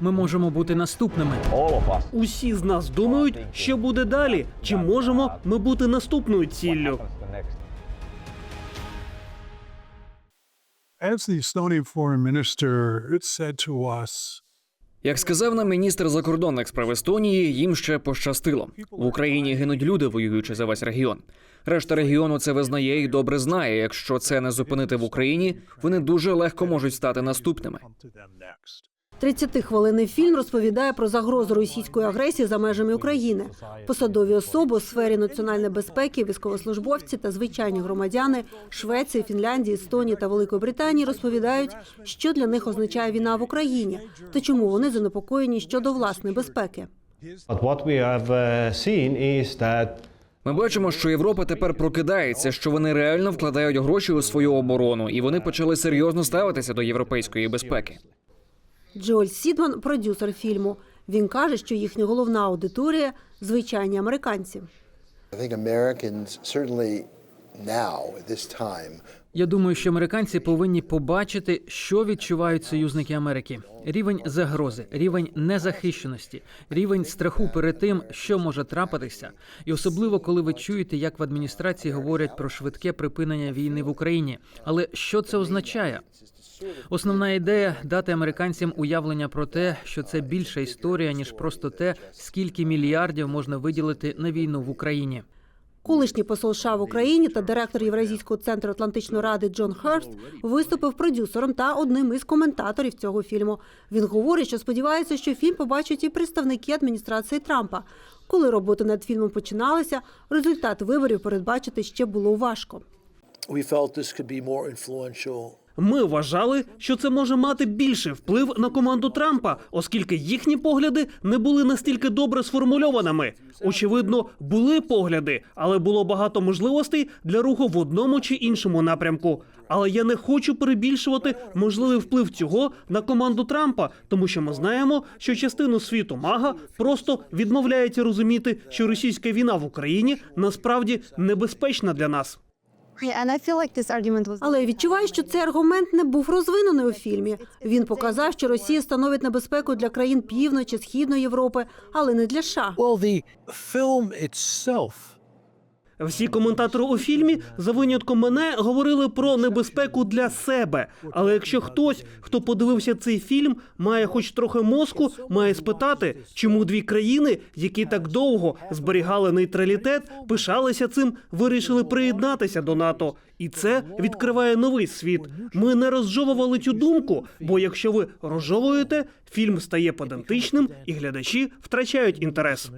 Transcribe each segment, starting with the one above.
ми можемо бути наступними. Усі з нас думають, що буде далі. Чи можемо ми бути наступною ціллю? As the Estonian foreign minister said to us, Як сказав нам міністр закордонних справ Естонії, їм ще пощастило. В Україні гинуть люди, воюючи за весь регіон. Решта регіону це визнає і добре знає. Якщо це не зупинити в Україні, вони дуже легко можуть стати наступними. To them 30-хвилинний фільм розповідає про загрозу російської агресії за межами України. Посадові особи у сфері національної безпеки, військовослужбовці та звичайні громадяни Швеції, Фінляндії, Естонії та Великої Британії розповідають, що для них означає війна в Україні та чому вони занепокоєні щодо власної безпеки. That Ми бачимо, що Європа тепер прокидається, що вони реально вкладають гроші у свою оборону, і вони почали серйозно ставитися до європейської безпеки. Джоель Сідман, продюсер фільму. Він каже, що їхня головна аудиторія звичайні американці. Я думаю, що американці повинні побачити, що відчувають союзники Америки: рівень загрози, рівень незахищеності, рівень страху перед тим, що може трапитися, і особливо коли ви чуєте, як в адміністрації говорять про швидке припинення війни в Україні. Але що це означає? Основна ідея дати американцям уявлення про те, що це більша історія ніж просто те, скільки мільярдів можна виділити на війну в Україні. Колишній посол США в Україні та директор Євразійського центру Атлантичної ради Джон Херст виступив продюсером та одним із коментаторів цього фільму. Він говорить, що сподівається, що фільм побачать і представники адміністрації Трампа. Коли роботи над фільмом починалися, результат виборів передбачити ще було важко. Ми вважали, що це може мати більший вплив на команду Трампа, оскільки їхні погляди не були настільки добре сформульованими. Очевидно, були погляди, але було багато можливостей для руху в одному чи іншому напрямку. Але я не хочу перебільшувати можливий вплив цього на команду Трампа, тому що ми знаємо, що частину світу мага просто відмовляється розуміти, що російська війна в Україні насправді небезпечна для нас. Але я відчуваю, що цей аргумент не був розвинений у фільмі. Він показав, що Росія становить небезпеку для країн півночі, східної Європи, але не для США. Well, the film itself Всі коментатори у фільмі, за винятком мене, говорили про небезпеку для себе. Але якщо хтось, хто подивився цей фільм, має хоч трохи мозку, має спитати, чому дві країни, які так довго зберігали нейтралітет, пишалися цим, вирішили приєднатися до НАТО. І це відкриває новий світ. Ми не розжовували цю думку, бо якщо ви розжовуєте, фільм стає педантичним, і глядачі втрачають інтерес.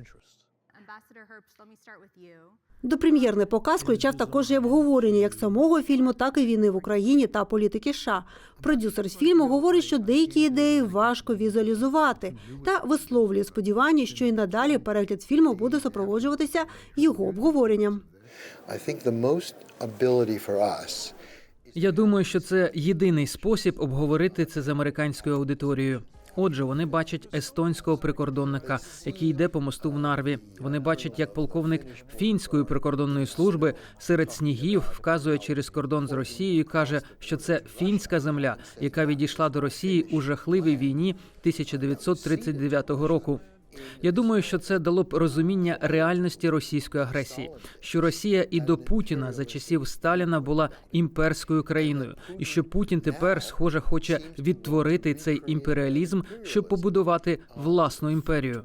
Допрем'єрний показ включав також і обговорення як самого фільму, так і війни в Україні та політики США. Продюсер з фільму говорить, що деякі ідеї важко візуалізувати та висловлює сподівання, що і надалі перегляд фільму буде супроводжуватися його обговоренням. Я думаю, що це єдиний спосіб обговорити це з американською аудиторією. Отже, вони бачать естонського прикордонника, який йде по мосту в Нарві. Вони бачать, як полковник фінської прикордонної служби серед снігів вказує через кордон з Росією і каже, що це фінська земля, яка відійшла до Росії у жахливій війні 1939 року. Я думаю, що це дало б розуміння реальності російської агресії, що Росія і до Путіна за часів Сталіна була імперською країною, і що Путін тепер, схоже, хоче відтворити цей імперіалізм, щоб побудувати власну імперію.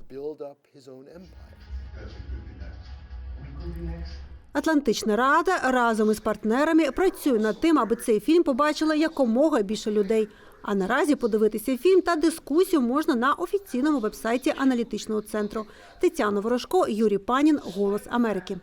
Атлантична рада разом із партнерами працює над тим, аби цей фільм побачила якомога більше людей. А наразі подивитися фільм та дискусію можна на офіційному вебсайті аналітичного центру. Тетяна Ворожко, Юрій Панін, Голос Америки.